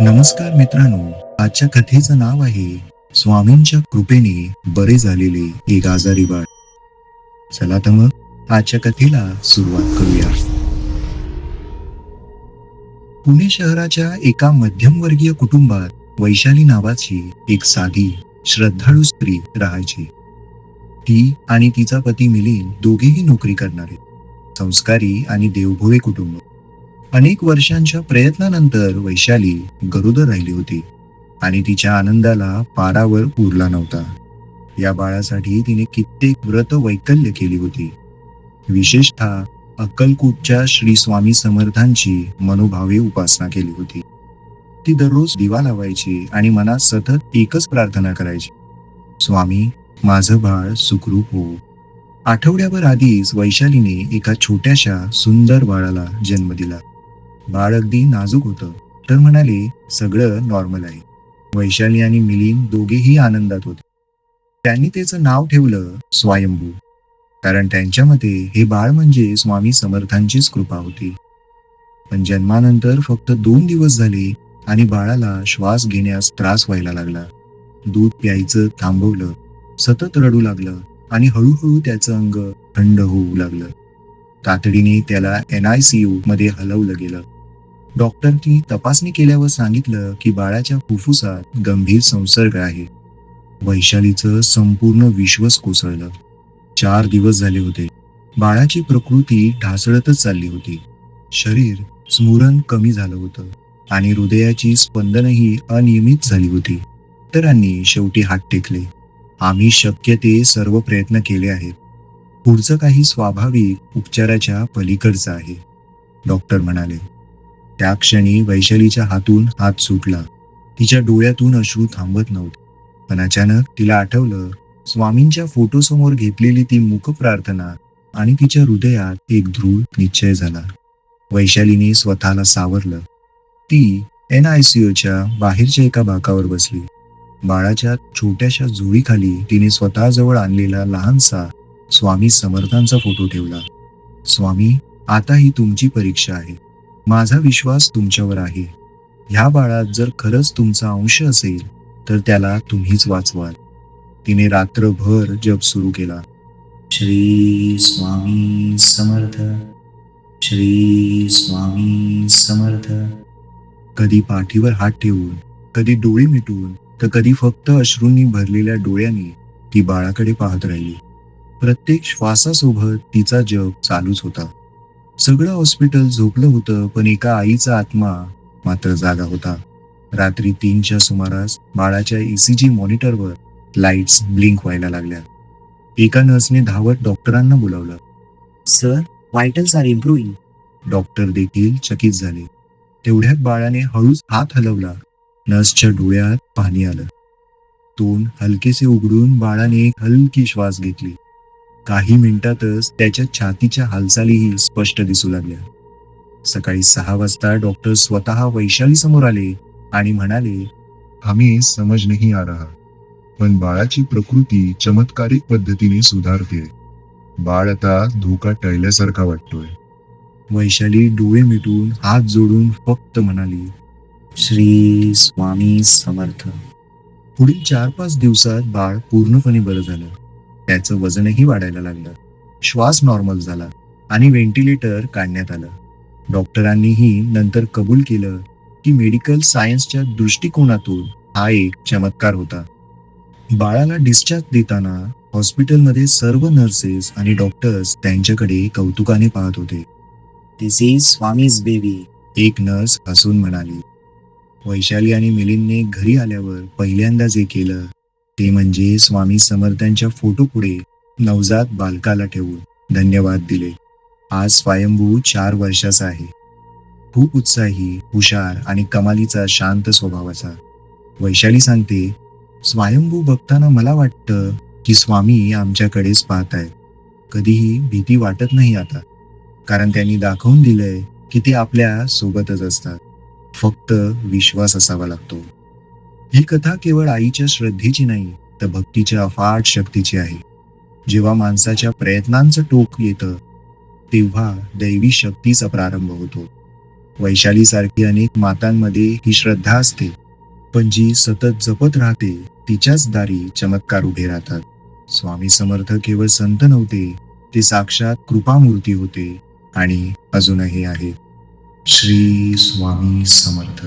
नमस्कार मित्रांनो आजच्या कथेचं नाव आहे स्वामींच्या कृपेने बरे झालेले एक आजारी बाळ. चला तर मग आजच्या कथेला सुरुवात करूया. पुणे शहराच्या एका मध्यमवर्गीय कुटुंबात वैशाली नावाची एक साधी श्रद्धाळू स्त्री राहायची. ती आणि तिचा पती मिलिंद दोघेही नोकरी करणारे. संस्कारी आणि देवभोळे कुटुंब. अनेक वर्षांच्या प्रयत्नानंतर वैशाली गरोदर राहिली होती आणि तिच्या आनंदाला पारावर उरला नव्हता. या बाळासाठी तिने कित्येक व्रत वैकल्य केली होती. विशेषतः अक्कलकूटच्या श्री स्वामी समर्थांची मनोभावे उपासना केली होती. ती दररोज दिवा लावायची आणि मनात सतत एकच प्रार्थना करायची. स्वामी माझं बाळ सुखरूप हो. आठवड्याभर आधीच वैशालीने एका छोट्याशा सुंदर बाळाला जन्म दिला. बाळ अगदी नाजूक होतं. तर म्हणाले सगळं नॉर्मल आहे. वैशाली आणि मिलिंद दोघेही आनंदात होते. त्यांनी त्याचं नाव ठेवलं स्वयंभू. कारण त्यांच्या मते हे बाळ म्हणजे स्वामी समर्थांचीच कृपा होती. पण जन्मानंतर फक्त दोन दिवस झाले आणि बाळाला श्वास घेण्यास त्रास व्हायला लागला. दूध प्यायचं थांबवलं सतत रडू लागलं आणि हळूहळू त्याचं अंग थंड होऊ लागलं. तातडीने त्याला एन आय सी यू मध्ये हलवलं गेलं. डॉक्टरनी तपासणी केल्यावर सांगितलं की बाळाच्या फुफ्फुसात गंभीर संसर्ग आहे. वैशालीचं संपूर्ण विश्वच कोसळलं. चार दिवस झाले होते. बाळाची प्रकृती ढासळतच चालली होती. शरीर स्मुरण कमी झालं होतं आणि हृदयाची स्पंदनही अनियमित झाली होती. डॉक्टरांनी शेवटी हात टेकले. आम्ही शक्य ते सर्व प्रयत्न केले आहेत. पुढचं काही स्वाभाविक उपचाराच्या पलीकडचं आहे. डॉक्टर म्हणाले त्या क्षणी वैशालीच्या हातून हात सुटला. तिच्या डोळ्यातून अश्रू थांबत नव्हते. पण अचानक तिला आठवलं स्वामींच्या फोटोसमोर घेतलेली ती मुख प्रार्थना आणि तिच्या हृदयात एक दृढ निश्चय झाला. वैशालीने स्वतःला सावरलं. ती एन आय सी ओच्या बाहेरच्या एका भाकावर बसली. बाळाच्या छोट्याशा झोळीखाली तिने स्वतःजवळ आणलेला लहानसा स्वामी समर्थांचा फोटो ठेवला. स्वामी आता ही तुमची परीक्षा आहे. माझा विश्वास तुमच्यावर आहे. ह्या बाळात जर खरंच तुमचा अंश असेल तर त्याला तुम्हीच वाचवाल. तिने रात्रभर जप सुरू केला. श्री स्वामी समर्थ. श्री स्वामी समर्थ. कधी पाठीवर हात ठेवून कधी डोळे मिटून तर कधी फक्त अश्रूंनी भरलेल्या डोळ्यांनी ती बाळाकडे पाहत राहिली. प्रत्येक श्वासासोबत तिचा जप चालूच होता. सगळं हॉस्पिटल झोपलं होतं पण एका आईचा आत्मा मात्र जागा होता. रात्री तीनच्या सुमारास बाळाच्या ईसीजी मॉनिटरवर लाईट्स ब्लिंक व्हायला लागल्या. एका नर्सने धावत डॉक्टरांना बोलावलं. Sir vitals are improving doctor देखील चकित झाले. तेवढ्यात बाळाने हळूच हात हलवला. नर्सच्या डोळ्यात पाणी आलं. तोंड हलकेसे उघडून बाळाने एक हलकी श्वास घेतली. काही मिनिटातच त्याच्या छातीच्या हालचालीही स्पष्ट दिसू लागल्या. सकाळी सहा वाजता डॉक्टर स्वतः वैशाली समोर आले आणि म्हणाले हमें समज नहीं आ रहा पण बाळाची प्रकृती चमत्कारिक पद्धतीने सुधारते. बाळ आता धोका टळल्यासारखा वाटतोय. वैशाली डोळे मिटून हात जोडून फक्त म्हणाली श्री स्वामी समर्थ. पुढील चार पाच दिवसात बाळ पूर्णपणे बरं झालं. त्याचं वजनही वाढायला लागलं. श्वास नॉर्मल झाला आणि व्हेंटिलेटर काढण्यात आलं. डॉक्टरांनीही नंतर कबूल केलं की मेडिकल सायन्सच्या दृष्टिकोनातून हा एक चमत्कार होता. बाळाला डिस्चार्ज देताना हॉस्पिटलमध्ये सर्व नर्सेस आणि डॉक्टर्स त्यांच्याकडे कौतुकाने पाहत होते. दिस इज स्वामीज बेबी एक नर्स हसून म्हणाली. वैशाली आणि मिलिंदने घरी आल्यावर पहिल्यांदा जे केलं. ते म्हणजे स्वामी समर्थांच्या फोटो पुढे नवजात बालकाला ठेवून धन्यवाद दिले. आज स्वयंभू चार वर्षाचा आहे. खूप उत्साही हुशार आणि कमालीचा शांत स्वभावाचा. वैशाली सांगते स्वयंभू बघताना मला वाटतं की स्वामी आमच्याकडेच पाहत आहेत कधीही भीती वाटत नाही आता. कारण त्यांनी दाखवून दिलंय की ते आपल्या सोबतच असतात. फक्त विश्वास असावा लागतो. ही कथा केवळ आईच्या श्रद्धेची नाही तर भक्तीच्या अफाट शक्तीची आहे. जेव्हा माणसाच्या प्रयत्नांचं टोक येतं तेव्हा दैवी शक्तीचा प्रारंभ होतो. वैशाली सारखी अनेक मातांमध्ये ही श्रद्धा असते पण जी सतत जपत राहते तिच्याच दारी चमत्कार उभे राहतात. स्वामी समर्थ केवळ संत नव्हते ते साक्षात कृपामूर्ती होते आणि अजूनही आहे. श्री स्वामी समर्थ.